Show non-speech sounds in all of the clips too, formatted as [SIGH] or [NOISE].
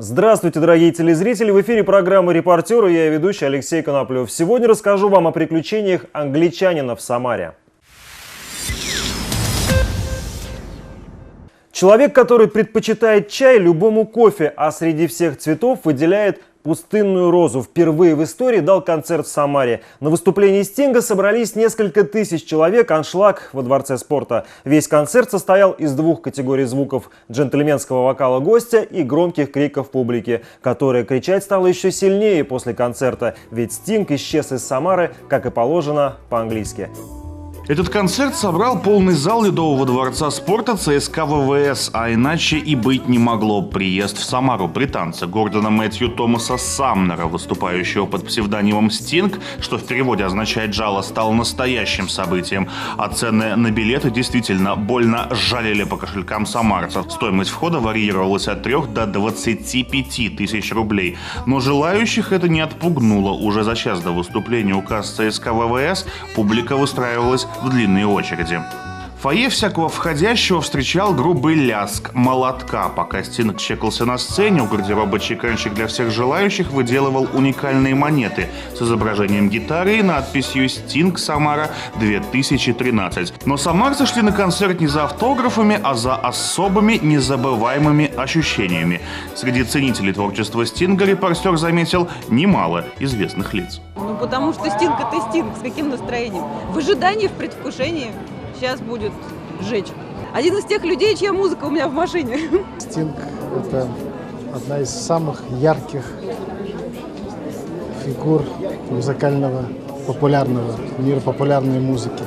Здравствуйте, дорогие телезрители! В эфире программы «Репортеры» я ведущий Алексей Коноплев. Сегодня расскажу вам о приключениях англичанина в Самаре. Человек, который предпочитает чай любому кофе, а среди всех цветов выделяет пустынную розу впервые в истории дал концерт в Самаре. На выступлении Стинга собрались несколько тысяч человек, аншлаг во Дворце спорта. Весь концерт состоял из двух категорий звуков – джентльменского вокала гостя и громких криков публики, которая кричать стала еще сильнее после концерта, ведь Стинг исчез из Самары, как и положено, по-английски. Этот концерт собрал полный зал Ледового дворца спорта ЦСКА ВВС, а иначе и быть не могло. Приезд в Самару британца Гордона Мэтью Томаса Самнера, выступающего под псевдонимом Стинг, что в переводе означает «жало», стал настоящим событием. А цены на билеты действительно больно жалили по кошелькам самарцев. Стоимость входа варьировалась от 3 до 25 тысяч рублей. Но желающих это не отпугнуло. Уже за час до выступления указ ЦСКА ВВС публика выстраивалась в длинные очереди. Фойе всякого входящего встречал грубый ляск молотка. Пока Стинг чекался на сцене, у гардероба чеканщик для всех желающих выделывал уникальные монеты с изображением гитары и надписью «Стинг Самара 2013». Но самарцы шли на концерт не за автографами, а за особыми незабываемыми ощущениями. Среди ценителей творчества Стинга репортер заметил немало известных лиц. Ну, потому что Стинг – это Стинг. С каким настроением? В ожидании, в предвкушении. Сейчас будет жечь. Один из тех людей, чья музыка у меня в машине. [LAUGHS] Стинг – это одна из самых ярких фигур музыкального, популярного, мира популярной музыки.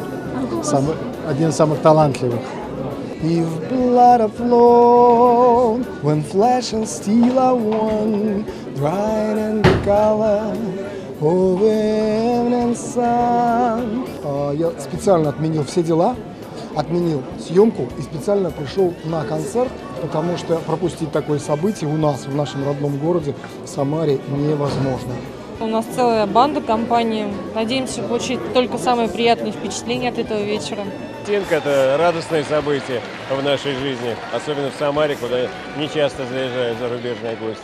Самый, один из самых талантливых. If blood flow, when flesh and steel are one, dried in the color of evening sun. А, Я специально отменил все дела, отменил съемку и специально пришел на концерт, потому что пропустить такое событие у нас, в нашем родном городе, Самаре, невозможно. У нас целая банда компании. Надеемся получить только самые приятные впечатления от этого вечера. Стинг – это радостное событие в нашей жизни, особенно в Самаре, куда не часто заезжают зарубежные гости.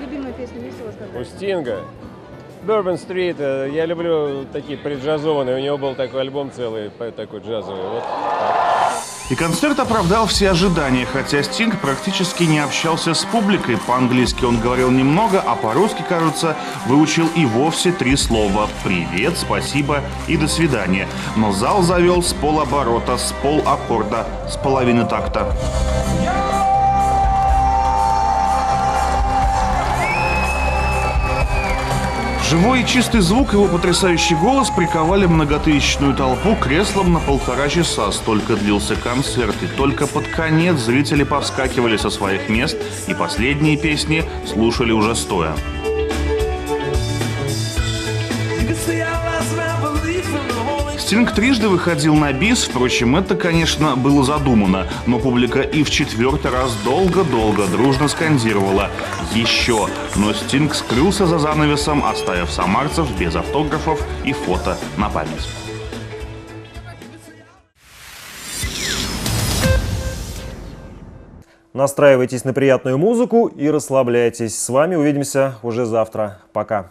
Любимая песня есть у вас какая? У Стинга Bourbon Street, э, я люблю такие преджазованные, у него был такой альбом целый, такой джазовый. Вот. И концерт оправдал все ожидания, хотя Стинг практически не общался с публикой. По-английски он говорил немного, а по-русски, кажется, выучил и вовсе три слова «привет», «спасибо» и «до свидания». Но зал завел с полоборота, с полаккорда, с половины такта. Живой и чистый звук, его потрясающий голос приковали многотысячную толпу креслом на полтора часа. Столько длился концерт, и только под конец зрители повскакивали со своих мест и последние песни слушали уже стоя. Стинг трижды выходил на бис, впрочем, это, конечно, было задумано, но публика и в четвертый раз долго-долго дружно скандировала «Еще!», но Стинг скрылся за занавесом, оставив самарцев без автографов и фото на память. Настраивайтесь на приятную музыку и расслабляйтесь. С вами увидимся уже завтра. Пока.